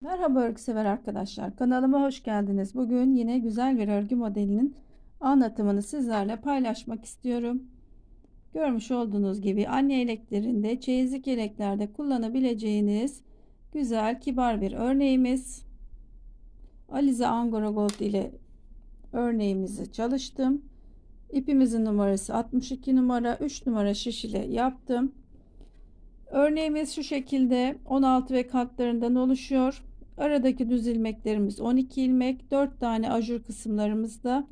Merhaba örgü sever arkadaşlar. Kanalıma hoş geldiniz. Bugün yine güzel bir örgü modelinin anlatımını sizlerle paylaşmak istiyorum. Görmüş olduğunuz gibi anne eleklerinde, çeyizlik eleklerde kullanabileceğiniz güzel, kibar bir örneğimiz. Alize Angora Gold ile örneğimizi çalıştım. İpimizin numarası 62 numara, 3 numara şiş ile yaptım. Örneğimiz şu şekilde 16 ve katlarından oluşuyor. Aradaki düz ilmeklerimiz 12 ilmek. 4 tane ajur kısımlarımızda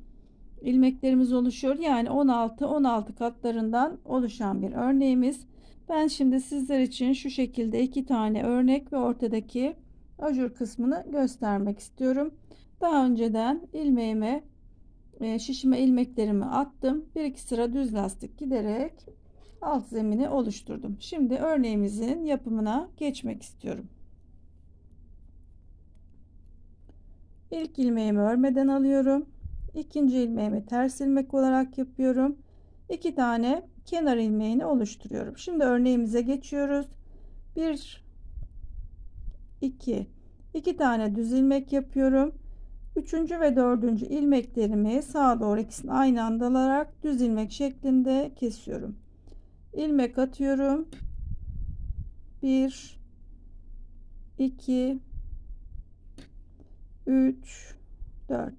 ilmeklerimiz oluşuyor. Yani 16 16 katlarından oluşan bir örneğimiz. Ben şimdi sizler için şu şekilde iki tane örnek ve ortadaki ajur kısmını göstermek istiyorum. Daha önceden ilmeğime e, şişime ilmeklerimi attım. Bir iki sıra düz lastik giderek alt zemini oluşturdum. Şimdi örneğimizin yapımına geçmek istiyorum. İlk ilmeğimi örmeden alıyorum. İkinci ilmeğimi ters ilmek olarak yapıyorum. İki tane kenar ilmeğini oluşturuyorum. Şimdi örneğimize geçiyoruz. Bir, iki, iki tane düz ilmek yapıyorum. Üçüncü ve dördüncü ilmeklerimi sağa doğru ikisini aynı anda alarak düz ilmek şeklinde kesiyorum ilmek atıyorum 1 2 3 4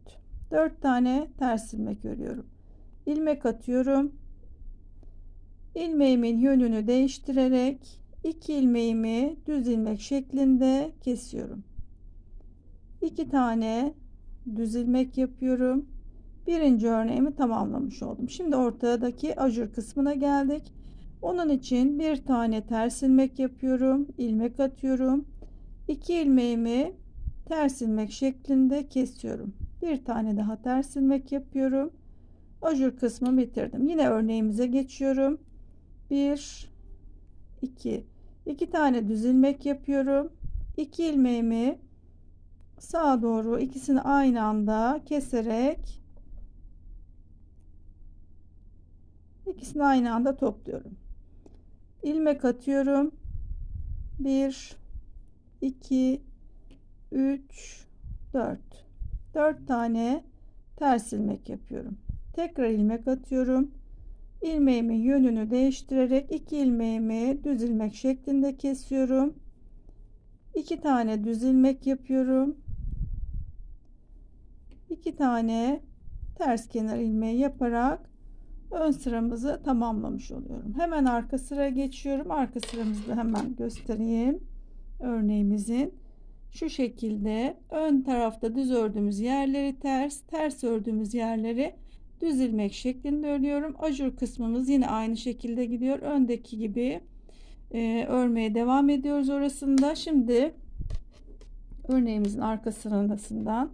4 tane ters ilmek örüyorum. İlmek atıyorum. İlmeğimin yönünü değiştirerek iki ilmeğimi düz ilmek şeklinde kesiyorum. İki tane düz ilmek yapıyorum. Birinci örneğimi tamamlamış oldum. Şimdi ortadaki ajur kısmına geldik. Onun için bir tane ters ilmek yapıyorum. ilmek atıyorum. 2 ilmeğimi ters ilmek şeklinde kesiyorum. Bir tane daha ters ilmek yapıyorum. Ajur kısmı bitirdim. Yine örneğimize geçiyorum. 1 2 2 tane düz ilmek yapıyorum. 2 ilmeğimi sağa doğru ikisini aynı anda keserek ikisini aynı anda topluyorum ilmek atıyorum 1 2 3 4 4 tane ters ilmek yapıyorum tekrar ilmek atıyorum ilmeğimin yönünü değiştirerek iki ilmeğimi düz ilmek şeklinde kesiyorum iki tane düz ilmek yapıyorum iki tane ters kenar ilmeği yaparak ön sıramızı tamamlamış oluyorum. Hemen arka sıra geçiyorum. Arka sıramızı hemen göstereyim. Örneğimizin şu şekilde ön tarafta düz ördüğümüz yerleri ters, ters ördüğümüz yerleri düz ilmek şeklinde örüyorum. Ajur kısmımız yine aynı şekilde gidiyor. Öndeki gibi e, örmeye devam ediyoruz orasında. Şimdi örneğimizin arka sırasından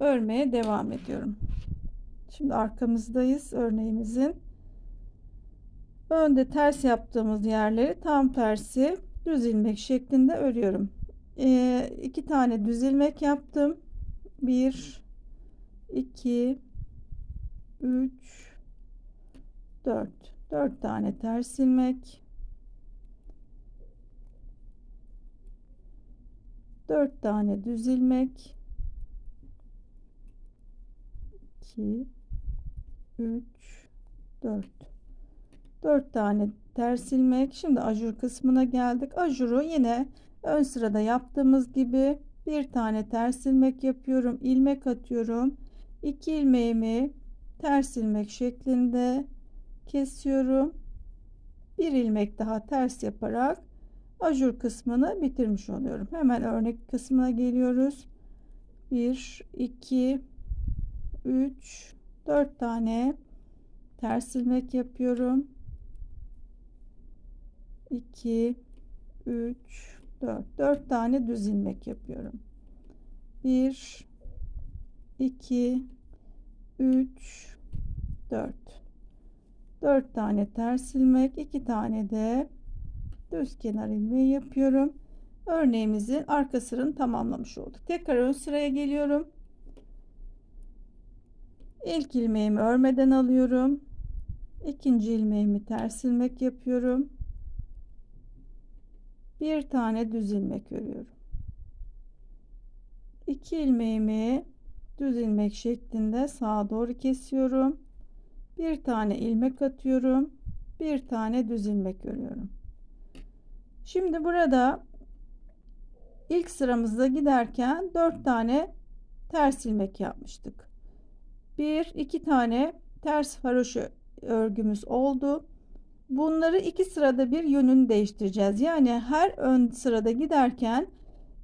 örmeye devam ediyorum. Şimdi arkamızdayız örneğimizin. Önde ters yaptığımız yerleri tam tersi düz ilmek şeklinde örüyorum. Ee, iki tane düz ilmek yaptım. Bir, iki, üç, dört. Dört tane ters ilmek. Dört tane düz ilmek. 2 3 4 4 tane ters ilmek şimdi ajur kısmına geldik ajuru yine ön sırada yaptığımız gibi bir tane ters ilmek yapıyorum. İlmek atıyorum. 2 ilmeğimi ters ilmek şeklinde kesiyorum. Bir ilmek daha ters yaparak ajur kısmını bitirmiş oluyorum. Hemen örnek kısmına geliyoruz. 1 2 3 4 tane ters ilmek yapıyorum. 2 3 4 4 tane düz ilmek yapıyorum. 1 2 3 4 4 tane ters ilmek 2 tane de düz kenar ilmeği yapıyorum. Örneğimizin arka sıranı tamamlamış olduk. Tekrar ön sıraya geliyorum. İlk ilmeğimi örmeden alıyorum. İkinci ilmeğimi ters ilmek yapıyorum. Bir tane düz ilmek örüyorum. 2 ilmeğimi düz ilmek şeklinde sağa doğru kesiyorum. Bir tane ilmek atıyorum. Bir tane düz ilmek örüyorum. Şimdi burada ilk sıramızda giderken 4 tane ters ilmek yapmıştık. 1 2 tane ters haroşa örgümüz oldu. Bunları iki sırada bir yönünü değiştireceğiz. Yani her ön sırada giderken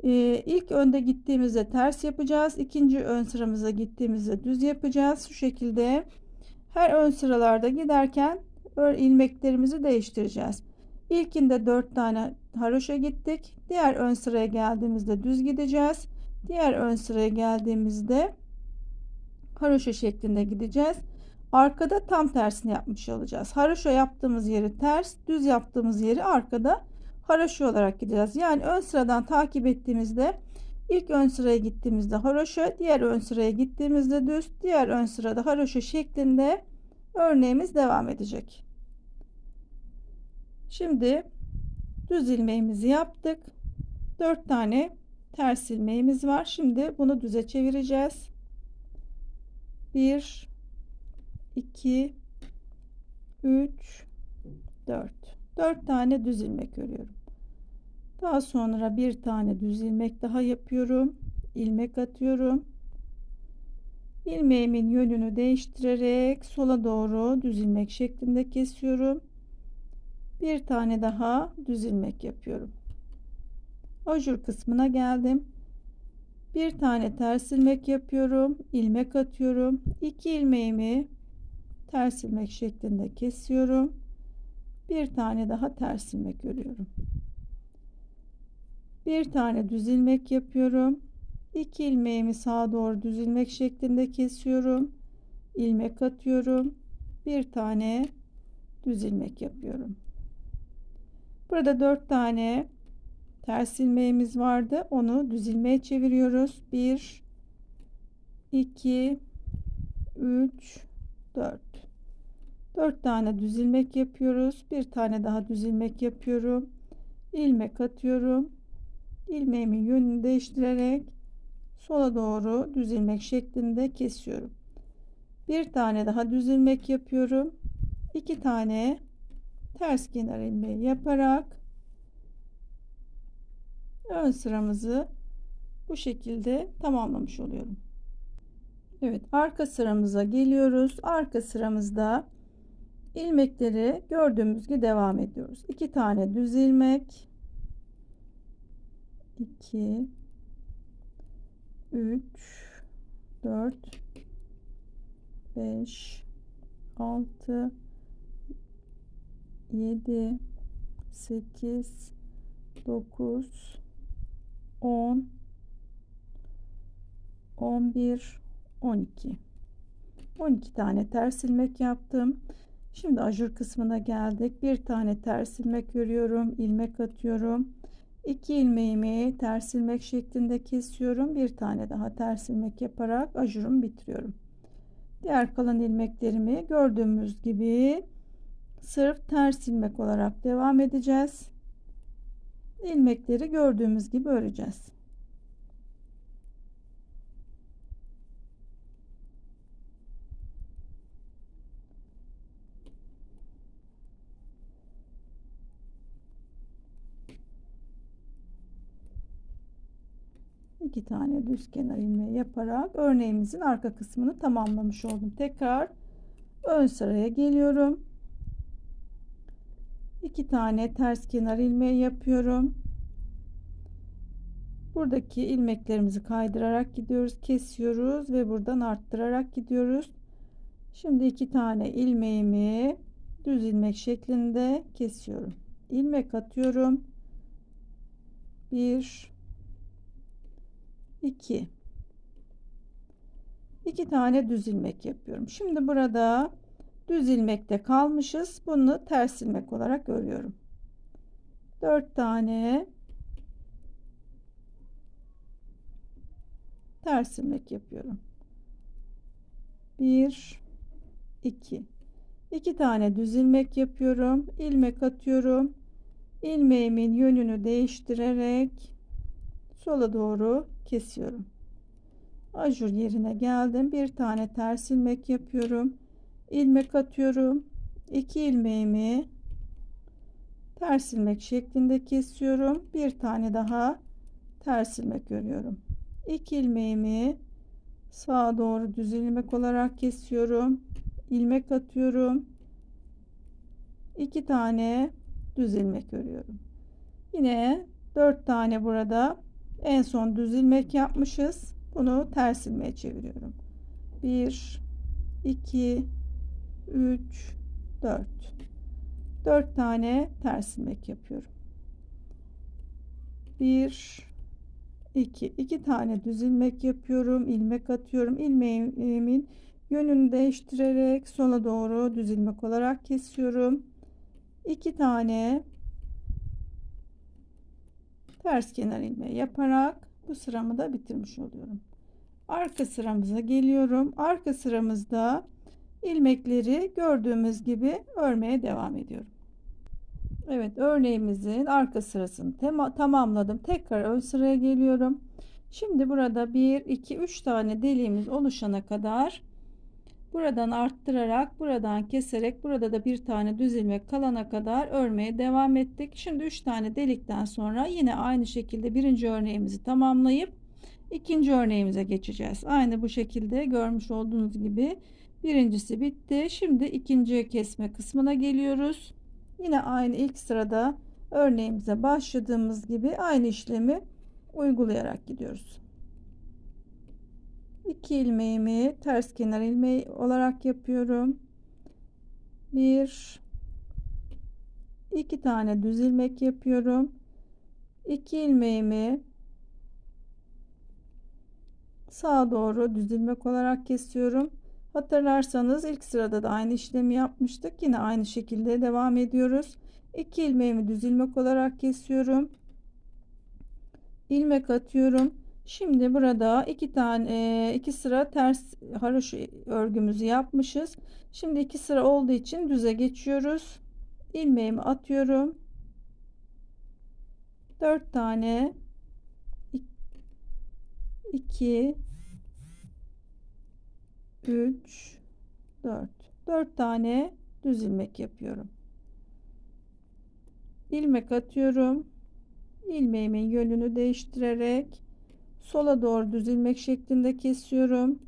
e, ilk önde gittiğimizde ters yapacağız. ikinci ön sıramıza gittiğimizde düz yapacağız. Şu şekilde her ön sıralarda giderken ilmeklerimizi değiştireceğiz. İlkinde 4 tane haroşa gittik. Diğer ön sıraya geldiğimizde düz gideceğiz. Diğer ön sıraya geldiğimizde haroşa şeklinde gideceğiz. Arkada tam tersini yapmış olacağız. Haroşa yaptığımız yeri ters, düz yaptığımız yeri arkada haroşa olarak gideceğiz. Yani ön sıradan takip ettiğimizde ilk ön sıraya gittiğimizde haroşa, diğer ön sıraya gittiğimizde düz, diğer ön sırada haroşa şeklinde örneğimiz devam edecek. Şimdi düz ilmeğimizi yaptık. 4 tane ters ilmeğimiz var. Şimdi bunu düze çevireceğiz. 1 2 3 4 4 tane düz ilmek örüyorum. Daha sonra bir tane düz ilmek daha yapıyorum. ilmek atıyorum. Ilmeğimin yönünü değiştirerek sola doğru düz ilmek şeklinde kesiyorum. Bir tane daha düz ilmek yapıyorum. Ajur kısmına geldim. Bir tane ters ilmek yapıyorum. ilmek atıyorum. 2 ilmeğimi ters ilmek şeklinde kesiyorum. Bir tane daha ters ilmek örüyorum. Bir tane düz ilmek yapıyorum. 2 ilmeğimi sağa doğru düz ilmek şeklinde kesiyorum. ilmek atıyorum. Bir tane düz ilmek yapıyorum. Burada 4 tane ters ilmeğimiz vardı. Onu düz ilmeğe çeviriyoruz. 1 2 3 4 4 tane düz ilmek yapıyoruz. Bir tane daha düz ilmek yapıyorum. ilmek atıyorum. ilmeğimin yönünü değiştirerek sola doğru düz ilmek şeklinde kesiyorum. Bir tane daha düz ilmek yapıyorum. iki tane ters kenar ilmeği yaparak ön sıramızı bu şekilde tamamlamış oluyorum. Evet arka sıramıza geliyoruz. Arka sıramızda ilmekleri gördüğümüz gibi devam ediyoruz. 2 tane düz ilmek 2 3 4 5 6 7 8 9 10 11 12 12 tane ters ilmek yaptım. Şimdi ajur kısmına geldik. Bir tane ters ilmek örüyorum ilmek atıyorum. 2 ilmeğimi ters ilmek şeklinde kesiyorum. Bir tane daha ters ilmek yaparak ajurumu bitiriyorum. Diğer kalan ilmeklerimi gördüğümüz gibi sırf ters ilmek olarak devam edeceğiz. İlmekleri gördüğümüz gibi öreceğiz iki tane düz kenar ilmeği yaparak örneğimizin arka kısmını tamamlamış oldum. Tekrar ön sıraya geliyorum. iki tane ters kenar ilmeği yapıyorum. Buradaki ilmeklerimizi kaydırarak gidiyoruz, kesiyoruz ve buradan arttırarak gidiyoruz. Şimdi iki tane ilmeğimi düz ilmek şeklinde kesiyorum. ilmek atıyorum. 1 2 2 tane düz ilmek yapıyorum. Şimdi burada düz ilmekte kalmışız. Bunu ters ilmek olarak örüyorum. 4 tane ters ilmek yapıyorum. 1 2 2 tane düz ilmek yapıyorum. ilmek atıyorum. ilmeğimin yönünü değiştirerek sola doğru kesiyorum. Ajur yerine geldim. Bir tane ters ilmek yapıyorum. ilmek atıyorum. 2 ilmeğimi ters ilmek şeklinde kesiyorum. Bir tane daha ters ilmek örüyorum. 2 ilmeğimi sağa doğru düz ilmek olarak kesiyorum. ilmek atıyorum. 2 tane düz ilmek örüyorum. Yine 4 tane burada en son düz ilmek yapmışız. Bunu ters ilmeğe çeviriyorum. 1 2 3 4 4 tane ters ilmek yapıyorum. 1 2 2 tane düz ilmek yapıyorum. ilmek atıyorum. ilmeğimin yönünü değiştirerek sola doğru düz ilmek olarak kesiyorum. 2 tane ters kenar ilmeği yaparak bu sıramı da bitirmiş oluyorum. Arka sıramıza geliyorum. Arka sıramızda ilmekleri gördüğümüz gibi örmeye devam ediyorum. Evet örneğimizin arka sırasını tamamladım. Tekrar ön sıraya geliyorum. Şimdi burada 1 2 3 tane deliğimiz oluşana kadar buradan arttırarak buradan keserek burada da bir tane düz ilmek kalana kadar örmeye devam ettik. Şimdi 3 tane delikten sonra yine aynı şekilde birinci örneğimizi tamamlayıp ikinci örneğimize geçeceğiz. Aynı bu şekilde görmüş olduğunuz gibi birincisi bitti. Şimdi ikinci kesme kısmına geliyoruz. Yine aynı ilk sırada örneğimize başladığımız gibi aynı işlemi uygulayarak gidiyoruz. 2 ilmeğimi ters kenar ilmeği olarak yapıyorum. 1 2 tane düz ilmek yapıyorum. 2 ilmeğimi sağa doğru düz ilmek olarak kesiyorum. Hatırlarsanız ilk sırada da aynı işlemi yapmıştık. Yine aynı şekilde devam ediyoruz. 2 ilmeğimi düz ilmek olarak kesiyorum. ilmek atıyorum. Şimdi burada iki tane iki sıra ters haroş örgümüzü yapmışız. Şimdi iki sıra olduğu için düze geçiyoruz. ilmeğimi atıyorum. 4 tane 2 3 4 4 tane düz ilmek yapıyorum. ilmek atıyorum. ilmeğimin yönünü değiştirerek sola doğru düz ilmek şeklinde kesiyorum.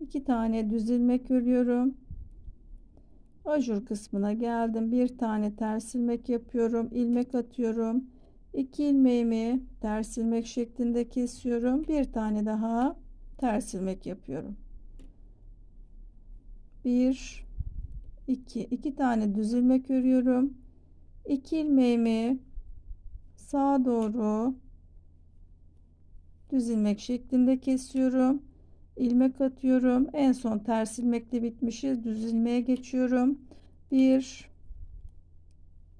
2 tane düz ilmek örüyorum. Ajur kısmına geldim. Bir tane ters ilmek yapıyorum. ilmek atıyorum. 2 ilmeğimi ters ilmek şeklinde kesiyorum. Bir tane daha ters ilmek yapıyorum. 1 2 2 tane düz ilmek örüyorum. 2 ilmeğimi sağa doğru düz ilmek şeklinde kesiyorum. ilmek atıyorum. En son ters ilmekle bitmişiz. Düz ilmeğe geçiyorum. 1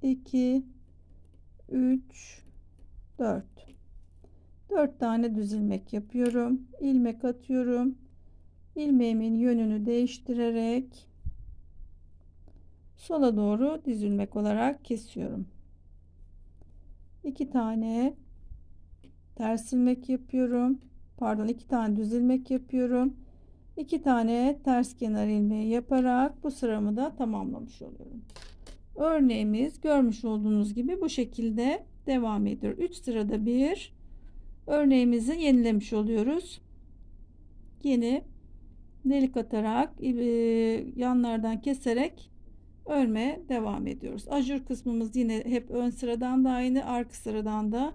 2 3 4 4 tane düz ilmek yapıyorum. ilmek atıyorum. ilmeğimin yönünü değiştirerek sola doğru düz ilmek olarak kesiyorum. 2 tane ters ilmek yapıyorum. Pardon iki tane düz ilmek yapıyorum. iki tane ters kenar ilmeği yaparak bu sıramı da tamamlamış oluyorum. Örneğimiz görmüş olduğunuz gibi bu şekilde devam ediyor. 3 sırada bir örneğimizi yenilemiş oluyoruz. Yeni delik atarak e, yanlardan keserek örmeye devam ediyoruz. Ajur kısmımız yine hep ön sıradan da aynı, arka sıradan da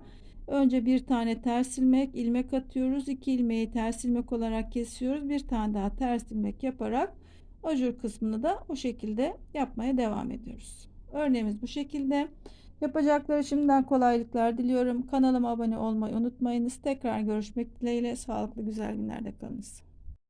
Önce bir tane ters ilmek, ilmek atıyoruz. 2 ilmeği ters ilmek olarak kesiyoruz. Bir tane daha ters ilmek yaparak ajur kısmını da o şekilde yapmaya devam ediyoruz. Örneğimiz bu şekilde. Yapacakları şimdiden kolaylıklar diliyorum. Kanalıma abone olmayı unutmayınız. Tekrar görüşmek dileğiyle. Sağlıklı güzel günlerde kalınız.